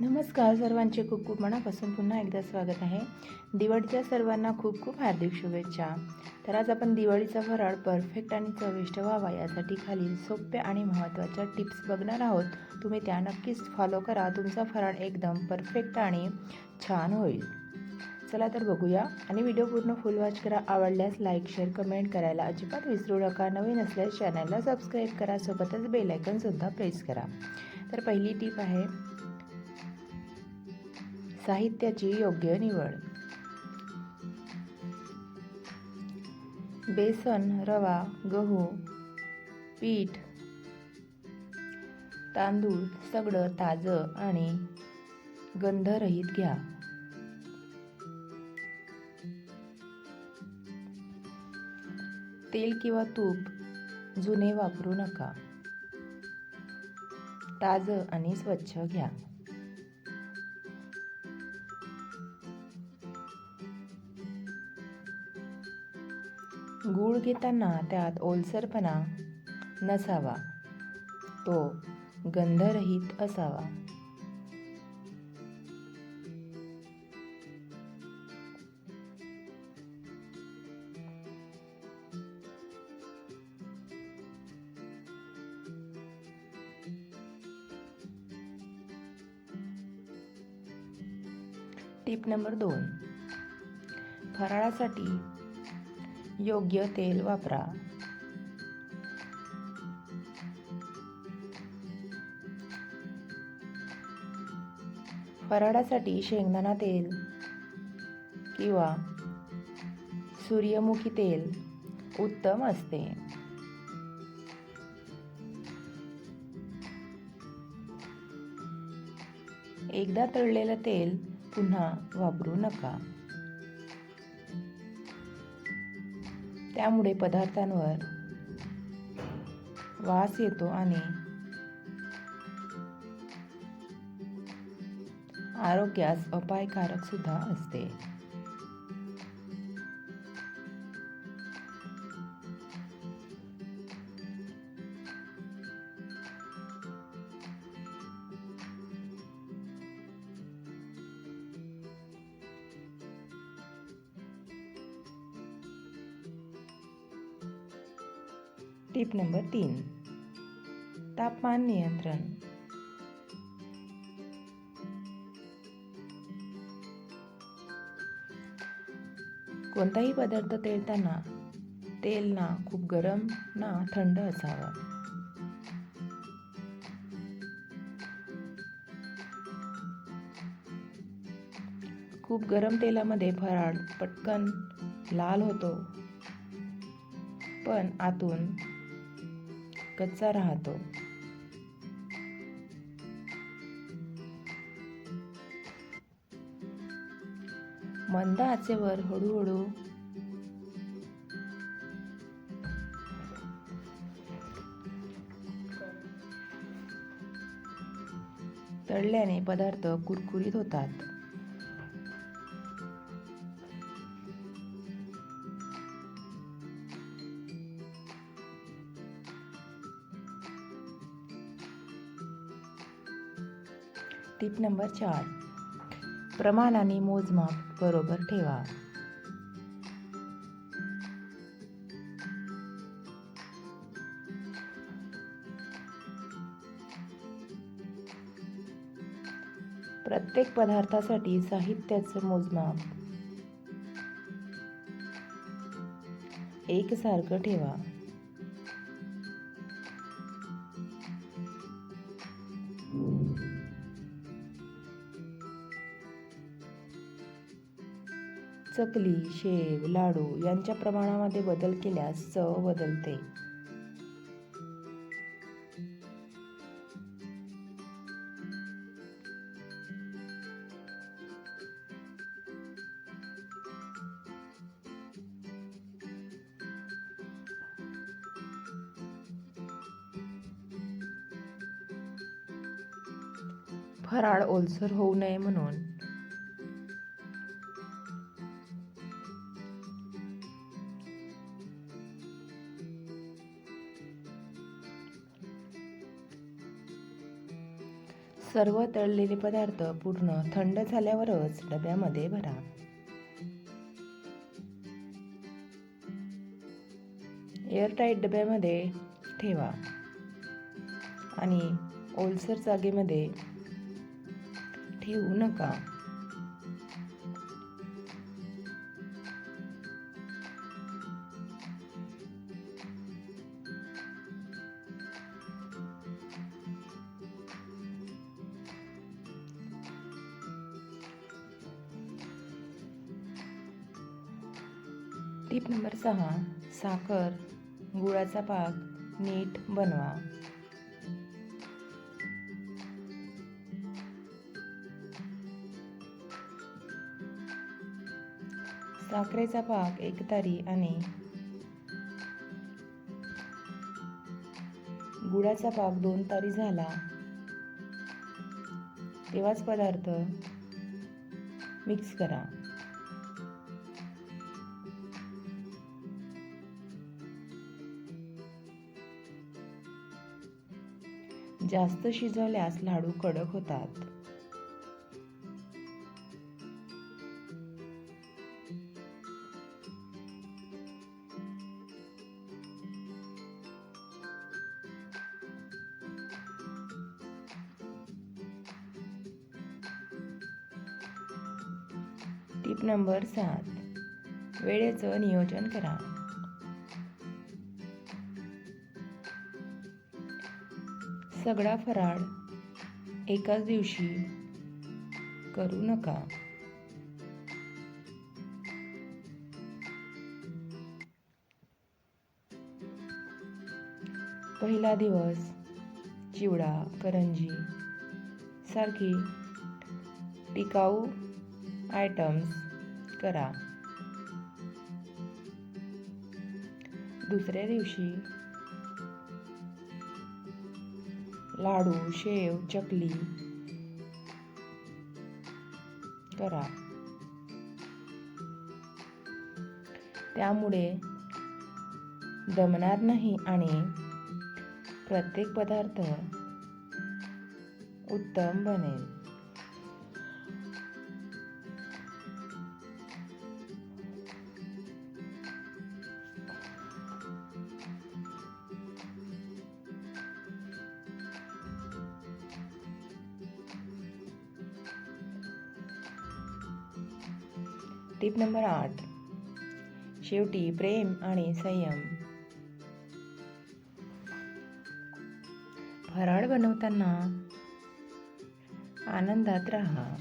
नमस्कार सर्वांचे. खूप खूप मनापासून पुन्हा एकदा स्वागत आहे. दिवाळीच्या सर्वांना खूप खूप हार्दिक शुभेच्छा. तर आज आपण दिवाळीचा फराळ परफेक्ट आणि चविष्ट व्हावा यासाठी खालील सोप्या आणि महत्त्वाच्या टिप्स बघणार आहोत. तुम्ही त्या नक्कीच फॉलो करा. तुमचा फराळ एकदम परफेक्ट आणि छान होईल. चला तर बघूया. आणि व्हिडिओ पूर्ण फुल वॉच करा. आवडल्यास लाईक शेअर कमेंट करायला अजिबात विसरू नका. नवीन असल्यास चॅनलला सबस्क्राईब करा. सोबतच बेलायकनसुद्धा प्रेस करा. तर पहिली टीप आहे साहित्याची योग्य निवड. बेसन रवा गहू पीठ तांदूळ सगळं ताजं आणि गंधरहित घ्या. तेल किंवा तूप जुने वापरू नका. ताजं आणि स्वच्छ घ्या. गूळ घेताना त्यात ओलसरपणा नसावा. तो गंधरहित असावा. टिप नंबर दोन. फराळासाठी योग्य तेल वापरा. फराळासाठी शेंगदाणा तेल किंवा सूर्यमुखी तेल उत्तम असते. एकदा तळलेलं तेल पुन्हा वापरू नका. त्यामुळे पदार्थांवर वास येतो आणि आरोग्यास अपायकारक सुद्धा असते. टिप नंबर तीन. तापमान नियंत्रण. कोणताही पदार्थ तेलताना तेल ना खूप गरम ना थंड असावा. खूप गरम तेलामध्ये फराळ पटकन लाल होतो. पण आतून कच्चा राहतो. मंद आचेवर हळूहळू तळल्याने पदार्थ कुरकुरीत होतात. टिप नंबर चार. प्रमाण आणि मोजमाप बरोबर ठेवा. प्रत्येक पदार्थासाठी साहित्याचं मोजमाप. एकसारखं ठेवा. चकली शेव लाडू यांच्या प्रमाणामध्ये बदल केल्यास चव बदलते. फराळ ओलसर होऊ नये म्हणून सर्व तळलेले पदार्थ पूर्ण थंड झाल्यावरच डब्यामध्ये भरा. एअरटाईट डब्यामध्ये ठेवा. आणि ओलसर जागेमध्ये ठेवू नका. टीप नंबर सहा साखर गुळाचा पाक नीट बनवा. साखरेचा पाक एकतारी आणि गुळाचा पाक दोन तारी झाला. तेव्हाच पदार्थ मिक्स करा. जास्त शिजवल्यास लाडू कडक होतात. टीप नंबर सात. वेळेचं नियोजन करा. सगळा फराळ एकाच दिवशी करू नका. पहिला दिवस चिवडा करंजी सारखी टिकाऊ आयटम्स करा. दुसऱ्या दिवशी लाडू शेव चकली. करा. त्यामुळे दमणार नाही आणि प्रत्येक पदार्थ उत्तम बनेल. टीप नंबर आठ. शेवटी प्रेम आणि संयम. फराळ बनवताना आनंदात राहा.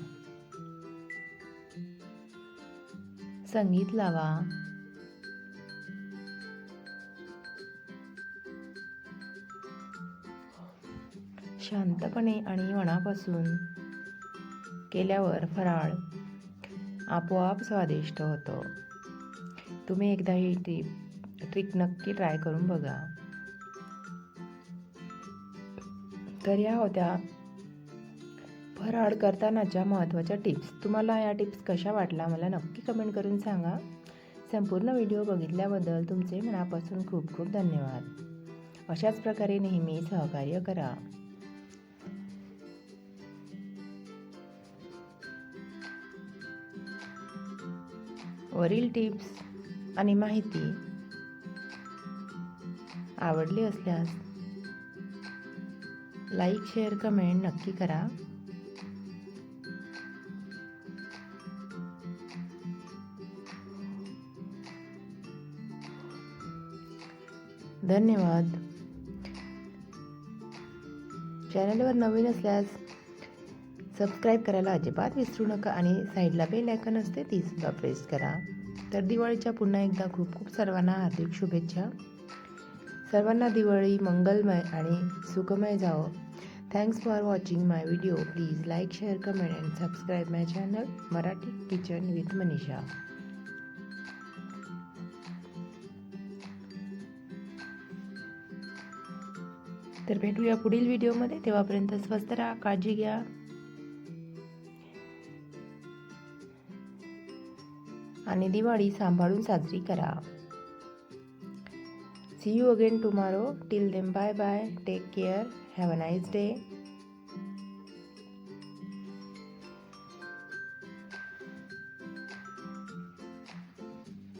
संगीत लावा. शांतपणे आणि मनापासून केल्यावर फराळ आपोआप स्वादिष्ट होतं. तुम्ही एकदा ही ट्रीप ट्रिक नक्की ट्राय करून बघा. तर या होत्या फराळ करतानाच्या महत्त्वाच्या टिप्स. तुम्हाला या टिप्स कशा वाटल्या मला नक्की कमेंट करून सांगा. संपूर्ण व्हिडिओ बघितल्याबद्दल तुमचे मनापासून खूप खूप धन्यवाद. अशाच प्रकारे नेहमी सहकार्य करा. वरील टिप्स आणि माहिती आवडली असल्यास लाईक शेअर कमेंट नक्की करा. धन्यवाद. चॅनलवर नवीन असल्यास सबस्क्राईब करायला अजिबात विसरू नका आणि साईडला बेल आयकन असते ती सुद्धा प्रेस करा. तर दिवाळीच्या पुन्हा एकदा खूप खूप सर्वांना हार्दिक शुभेच्छा. सर्वांना दिवाळी मंगलमय आणि सुखमय जावं. Thanks for watching my video please like share comment and subscribe my channel Marathi kitchen with Manisha तर भेटूया पुढील व्हिडिओमध्ये तेव्हापर्यंत स्वस्त राहा काळजी घ्या. आणि दिवाळी सांभाळून साजरी करा. See you again tomorrow till then bye bye take care have a nice day